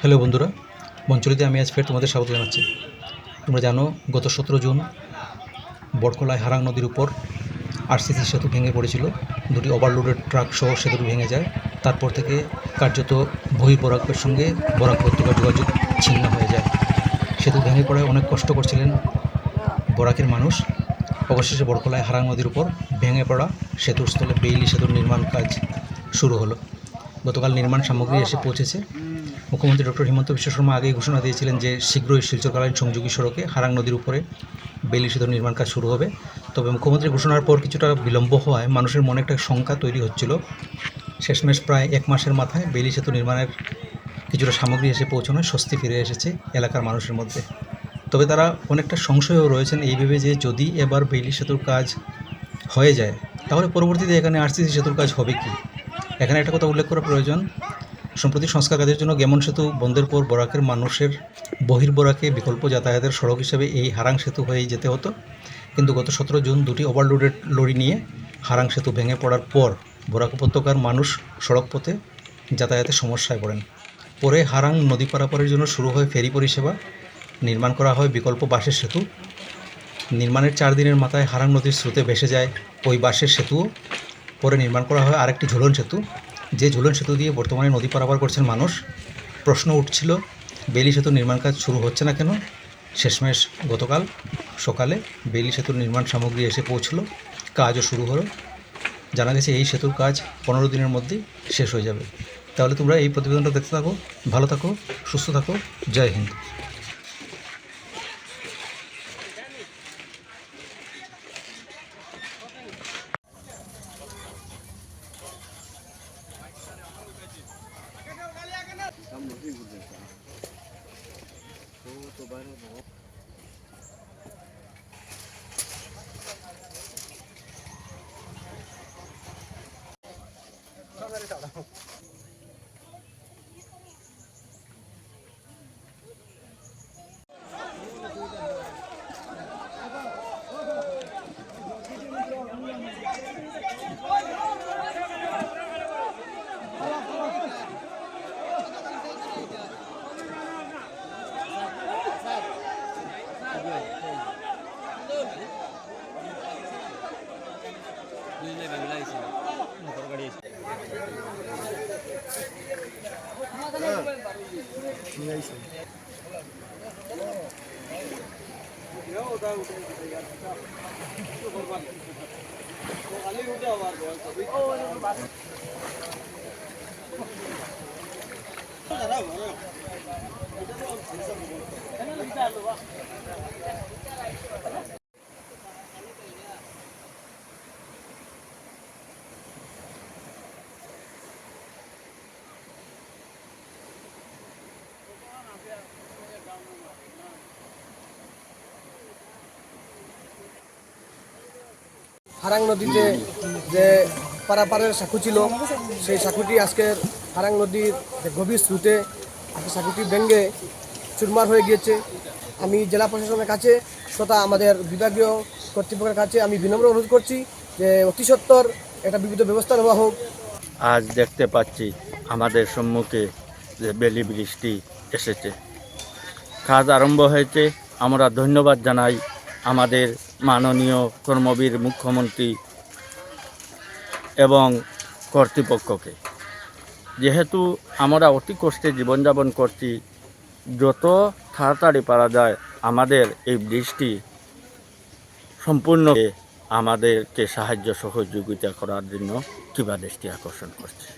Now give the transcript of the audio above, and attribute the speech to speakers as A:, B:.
A: Hello বন্ধুরা, মঞ্চলিতে আমি আজ ফের তোমাদের স্বাগত জানাচ্ছি। তোমরা জানো, গত সতেরো জুন বটকলায় হারাং নদীর উপর আরসিসি সেতু ভেঙে পড়েছিল। দুটি ওভারলোডেড ট্রাক সহ সেতুটি ভেঙে যায়। তারপর থেকে কার্যত বহি বরাকের সঙ্গে বরাক উপত্যকার যোগাযোগ ছিন্ন হয়ে যায়। সেতু ভেঙে পড়ায় অনেক কষ্ট করছিলেন বরাকের মানুষ। অবশেষে বড়কলায় হারাং নদীর উপর ভেঙে পড়া সেতুর স্থলে বেইলি সেতুর নির্মাণ কাজ শুরু হলো। গতকাল নির্মাণ সামগ্রী এসে পৌঁছেছে। মুখ্যমন্ত্রী ডক্টর হিমন্ত বিশ্ব শর্মা আগেই ঘোষণা দিয়েছিলেন যে শীঘ্রই শিলচরকালীন সংযোগী সড়কে হারাং নদীর উপরে বেলি সেতুর নির্মাণ কাজ শুরু হবে। তবে মুখ্যমন্ত্রী ঘোষণার পর কিছুটা বিলম্ব হওয়ায় মানুষের মনে একটা শঙ্কা তৈরি হচ্ছিল। শেষমেশ প্রায় এক মাসের মাথায় বেলি সেতু নির্মাণের কিছুটা সামগ্রী এসে পৌঁছানোয় স্বস্তি ফিরে এসেছে এলাকার মানুষের মধ্যে। তবে তারা অনেকটা সংশয়ও রয়েছেন এই ভেবে যে যদি এবার বেইলি সেতুর কাজ হয়ে যায়, তাহলে পরবর্তীতে এখানে আরসিসি সেতুর কাজ হবে কি? এখানে একটা কথা উল্লেখ করা প্রয়োজন। সম্প্রতি সংস্কার কাজের জন্য গেমন সেতু বন্ধের পর বরাকের মানুষের বহির্বরাকে বিকল্প যাতায়াতের সড়ক হিসেবে এই হারাং সেতু হয়েই যেতে হতো। কিন্তু গত সতেরো জুন দুটি ওভারলোডেড লরি নিয়ে হারাং সেতু ভেঙে পড়ার পর বরাক উপত্যকার মানুষ সড়ক পথে যাতায়াতের সমস্যায় পড়েন। পরে হারাং নদী পারাপারের জন্য শুরু হয় ফেরি পরিষেবা। নির্মাণ করা হয় বিকল্প বাঁশের সেতু। নির্মাণের চার দিনের মাথায় হারাং নদীর স্রোতে ভেসে যায় ওই বাঁশের সেতুও। পরে নির্মাণ করা হয় আরেকটি ঝুলন সেতু। যে ঝুলন সেতু দিয়ে বর্তমানে নদী পারাপার করছেন মানুষ, প্রশ্ন উঠছিল, বেলি সেতুর নির্মাণ কাজ শুরু হচ্ছে না কেন? শেষমেশ গতকাল সকালে বেলি সেতুর নির্মাণ সামগ্রী এসে পৌঁছলো, কাজও শুরু হলো। জানা গেছে এই সেতুর কাজ পনেরো দিনের মধ্যেই শেষ হয়ে যাবে। তাহলে তোমরা এই প্রতিবেদনটা দেখতে থাকো, ভালো থাকো, সুস্থ থাকো, জয় হিন্দ। Kebal.
B: দুজনে বাংলাদেশি তরকারি দাঁড়াও হারাং নদীতে যে পারাপারের সাঁকু ছিল, সেই সাঁকুটি আজকের হারাং নদীর যে গভীর স্রোতে আজকে সাঁকুটি ভেঙ্গে চুরমার হয়ে গিয়েছে। আমি জেলা প্রশাসনের কাছে তথা আমাদের বিভাগীয় কর্তৃপক্ষের কাছে আমি বিনম্র অনুরোধ করছি যে অতি সত্বর একটা বিবিধ ব্যবস্থা নেওয়া হোক।
C: আজ দেখতে পাচ্ছি আমাদের সম্মুখে যে বেলি বৃষ্টি এসেছে। কাজ আরম্ভ হয়েছে। আমরা ধন্যবাদ জানাই আমাদের মাননীয় কর্মবীর মুখ্যমন্ত্রী এবং কর্তৃপক্ষকে। যেহেতু আমরা অতি কষ্টে জীবনযাপন করছি, যত তাড়াতাড়ি পারা যায় আমাদের এই বৃষ্টি সম্পূর্ণ আমাদেরকে সাহায্য সহযোগিতা করার জন্য কিবা দৃষ্টি আকর্ষণ করছে।